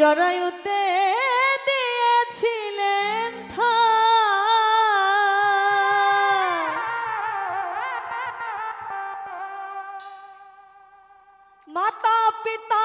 জরায়ুতে দিয়েছিলেন মাতা পিতা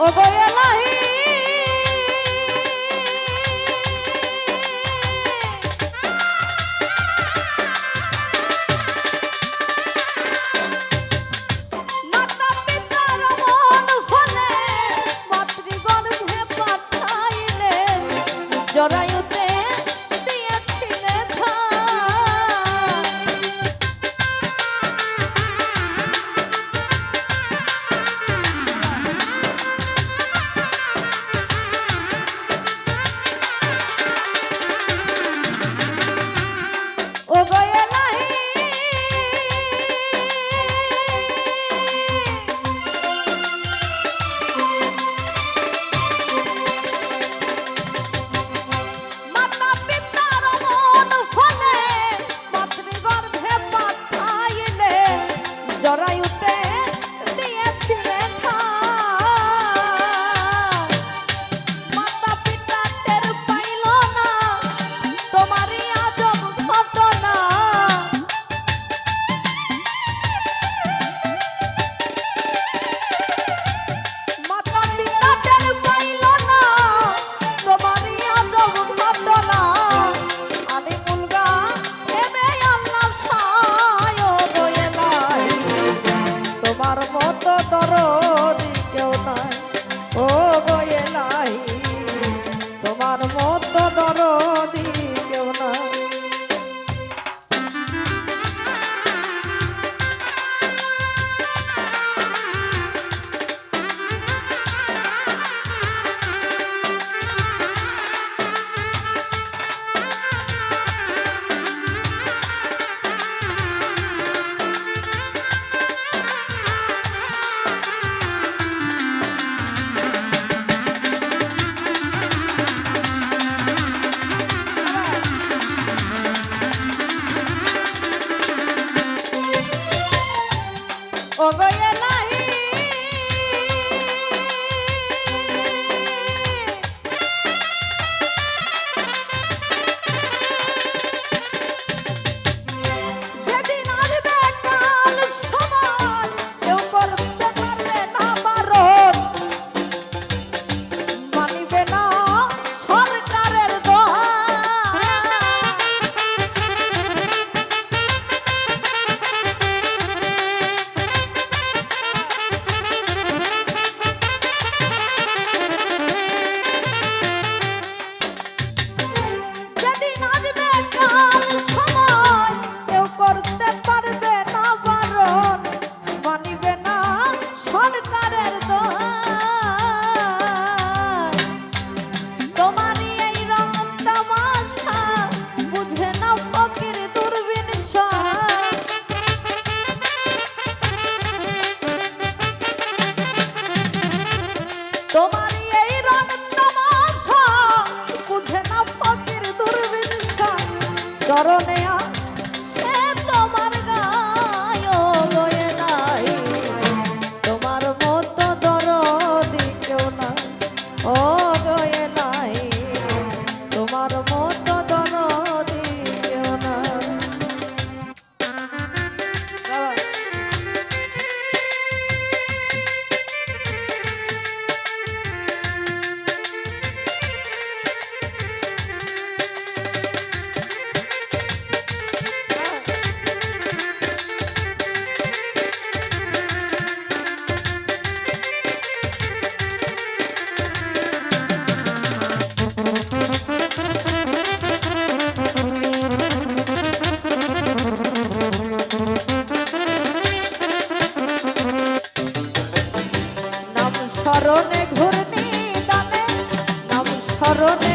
ও বয়া স্মরণে ঘূর্ণি দানে নাম স্মরণে